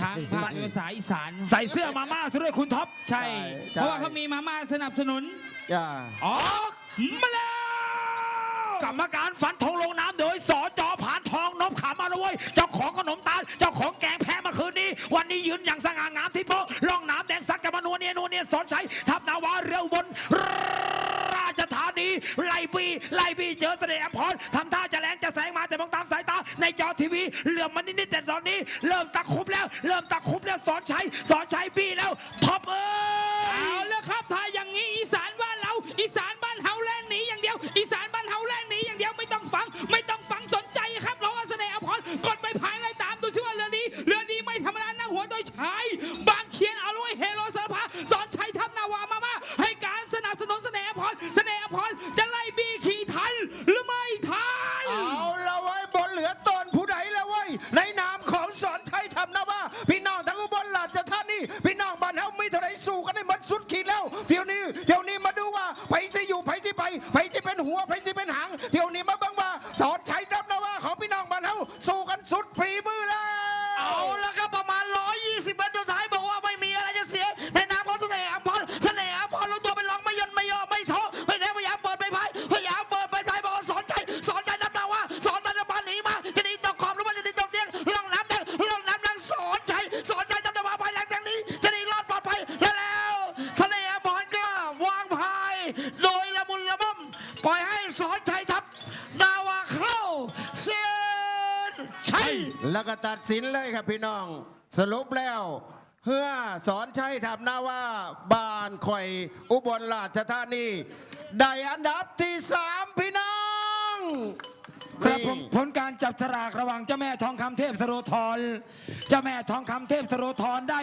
ช้างภาคภาษาอีสาน ใส่เสื้อมาม่าซะด้วยคุณท็อป ใช่ ใช่ เพราะว่าเขามีมาม่าสนับสนุนอย่าออกมาแล้ว กรรมการฝันธงลงน้ำโดยสอจอผานทองนบขามาเลยเว้ยเจ้าของขนมตาล เจ้าของแกงแพ้เมาคืนนี้ วันนี้ยืนอย่างสง่างามที่โป๊ะล่องน้ำแดงสัดกับมานัวเนียนัวเนียสอนใช้ทับนาวาเรืออุบนราชธานีไล่ บีไล่บีเจอเสด็จอภรทำท่าจะแรงจะแสงมาแต่มองตามสายตา ในจอทีวีเหลื่อมมันนิดๆแต่ตอนนี้ เริ่มตะคุบแล้ว เริ่มตะคุบแล้วสอนใช้สอนใช้บีแล้วท็อปเอ้เอาแล้วครับถ้าอย่างนี้อีสานบ้านเราอีสานบ้านเฮาแล่นหนีอย่างเดียว อีสานบ้านเฮาแล่นหนีอย่างเดียวไม่ต้องฟัง ไม่ต้องฟังสนใจครับเราว่าเสน่ห์อภรกดไปภายไล่ตามดูชื่อว่าเรือดีเรือดีไม่ธรรมดานั่งหัวโดยชาย งเที่ยวนี้มาเบิ่งว่า สอนชัยทำนะว่าของพี่น้องบ้านเฮาสู้กันสุดฝีมือแล้วเอาละครับประมาณ 120เมตรสุดท้ายบอกว่าไม่มีอะไรจะเสียในนามของเสน่ห์อัมพรเสน่ห์อัมพรรู้ตัวเป็นรองไม่ยนไม่ย่อไม่ท้อไม่แน่พยายามเปิดไปพายพยายามเปิดไปพายบอกว่าสอนใจสอนใจนำมาว่า สอนใจนำมาหนีมาจะหนีตกขอบหรือว่าจะหนีตกเตียงล่องน้ำแดงล่องน้ำแดงสอนใจสอนใจนำมาภายหลังจากนี้จะหนีรอดปลอดภัยและแล้วเสน่ห์อัมพรก็วางพายโดย สอนใจทับนาวาเข้าเส้นชัยแล้วก็ตัดสินเลยครับพี่น้อง สรุปแล้วเพื่อสอนชัยทำหน้าว่าบ้านข่อยอุบลราชธานีได้อันดับที่สามพี่น้องครับผมนี่ผลการจับฉลากระหว่างเจ้าแม่ทองคำเทพสโรธรเจ้าแม่ทองคำเทพสโรธรได้